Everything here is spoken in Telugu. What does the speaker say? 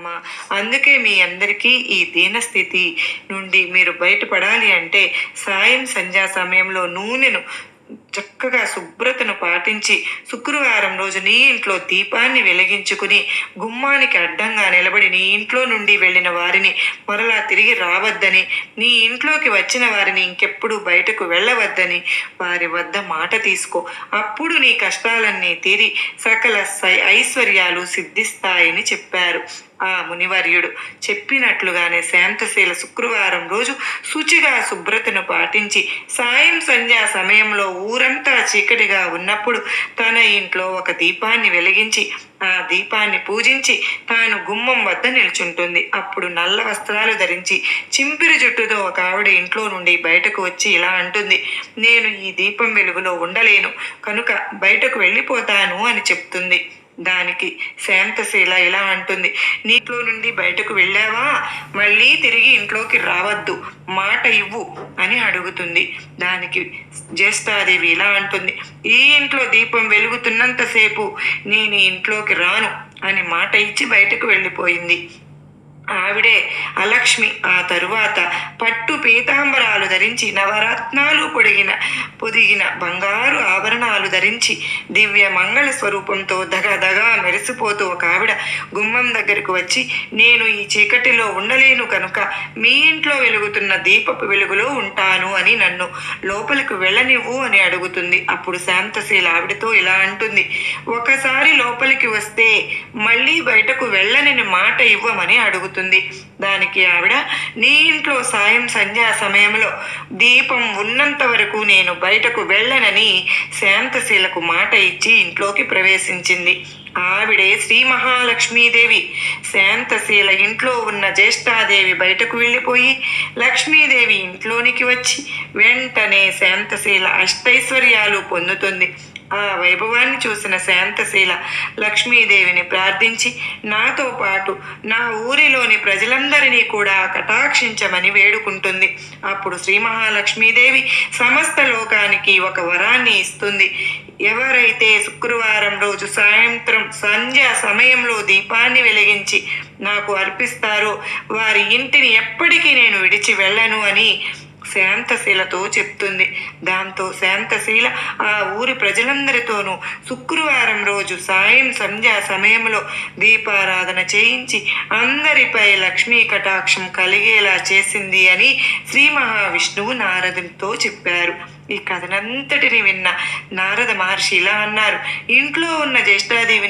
అమ్మా. అందుకే మీ అందరికీ ఈ దీనస్థితి నుండి మీరు బయటపడాలి అంటే సాయం సంధ్యా సమయంలో నూనెను చక్కగా శుభ్రతను పాటించి శుక్రవారం రోజు నీ ఇంట్లో దీపాన్ని వెలిగించుకుని గుమ్మానికి అడ్డంగా నిలబడి నీ ఇంట్లో నుండి వెళ్ళిన వారిని మరలా తిరిగి రావద్దని నీ ఇంట్లోకి వచ్చిన వారిని ఇంకెప్పుడు బయటకు వెళ్ళవద్దని వారి వద్ద మాట తీసుకో. అప్పుడు నీ కష్టాలన్నీ తీరి సకల సై- ఐశ్వర్యాలు సిద్ధిస్తాయని చెప్పారు. ఆ మునివర్యుడు చెప్పినట్లుగానే శాంతశీల శుక్రవారం రోజు శుచిగా శుభ్రతను పాటించి సాయం సంధ్యా సమయంలో ఊరంతా చీకటిగా ఉన్నప్పుడు తన ఇంట్లో ఒక దీపాన్ని వెలిగించి ఆ దీపాన్ని పూజించి తాను గుమ్మం వద్ద నిల్చుంటుంది. అప్పుడు నల్ల వస్త్రాలు ధరించి చింపిరి జుట్టుతో ఒక ఆవిడ ఇంట్లో నుండి బయటకు వచ్చి ఇలా అంటుంది నేను ఈ దీపం వెలుగులో ఉండలేను. కనుక బయటకు వెళ్ళిపోతాను అని చెప్తుంది. దానికి శాంతశీల ఇలా అంటుంది. నీట్లో నుండి బయటకు వెళ్ళావా? మళ్ళీ తిరిగి ఇంట్లోకి రావద్దు. మాట ఇవ్వు అని అడుగుతుంది. దానికి జ్యేష్ఠాదేవి ఇలా అంటుంది. ఈ ఇంట్లో దీపం వెలుగుతున్నంతసేపు నేను ఇంట్లోకి రాను అని మాట ఇచ్చి బయటకు వెళ్ళిపోయింది. ఆవిడే అలక్ష్మి. ఆ తరువాత పట్టు పీతాంబరాలు ధరించి నవరత్నాలు పొడిగిన పొదిగిన బంగారు ఆభరణాలు ధరించి దివ్య మంగళ స్వరూపంతో దగదగా మెరిసిపోతూ ఒక ఆవిడ గుమ్మం దగ్గరకు వచ్చి నేను ఈ చీకటిలో ఉండలేను కనుక మీ ఇంట్లో వెలుగుతున్న దీపపు వెలుగులో ఉంటాను అని నన్ను లోపలికి వెళ్ళనివ్వు అని అడుగుతుంది. అప్పుడు శాంతశీల ఆవిడతో ఇలా అంటుంది ఒకసారి లోపలికి వస్తే మళ్ళీ బయటకు వెళ్ళనని మాట ఇవ్వమని అడుగుతుంది దానికి ఆవిడ నీ ఇంట్లో సాయం సంధ్యా సమయంలో దీపం ఉన్నంత వరకు నేను బయటకు వెళ్ళనని శాంతశీలకు మాట ఇచ్చి ఇంట్లోకి ప్రవేశించింది. ఆవిడే శ్రీ మహాలక్ష్మీదేవి శాంతశీల ఇంట్లో ఉన్న జ్యేష్ఠాదేవి బయటకు వెళ్ళిపోయి లక్ష్మీదేవి ఇంట్లోనికి వచ్చి వెంటనే శాంతశీల అష్టైశ్వర్యాలు పొందుతుంది. ఆ వైభవాన్ని చూసిన శాంతశీల లక్ష్మీదేవిని ప్రార్థించి నాతో పాటు నా ఊరిలోని ప్రజలందరినీ కూడా కటాక్షించమని వేడుకుంటుంది. అప్పుడు శ్రీ మహాలక్ష్మీదేవి సమస్త లోకానికి ఒక వరాన్ని ఇస్తుంది. ఎవరైతే శుక్రవారం రోజు సాయంత్రం సంధ్య సమయంలో దీపాన్ని వెలిగించి నాకు అర్పిస్తారో. వారి ఇంటిని ఎప్పటికీ నేను విడిచి వెళ్ళను అని శాంతశీలతో చెప్తుంది. దాంతో శాంతశీల ఆ ఊరి ప్రజలందరితోనూ శుక్రవారం రోజు సాయం సంధ్యా సమయంలో దీపారాధన చేయించి అందరిపై లక్ష్మీ కటాక్షం కలిగేలా చేసింది అని శ్రీ మహావిష్ణువు నారదునితో చెప్పారు. ఈ కథనంతటిని విన్న నారద మహర్షి ఇలా అన్నారు. ఇంట్లో ఉన్న జ్యేష్ఠాదేవిని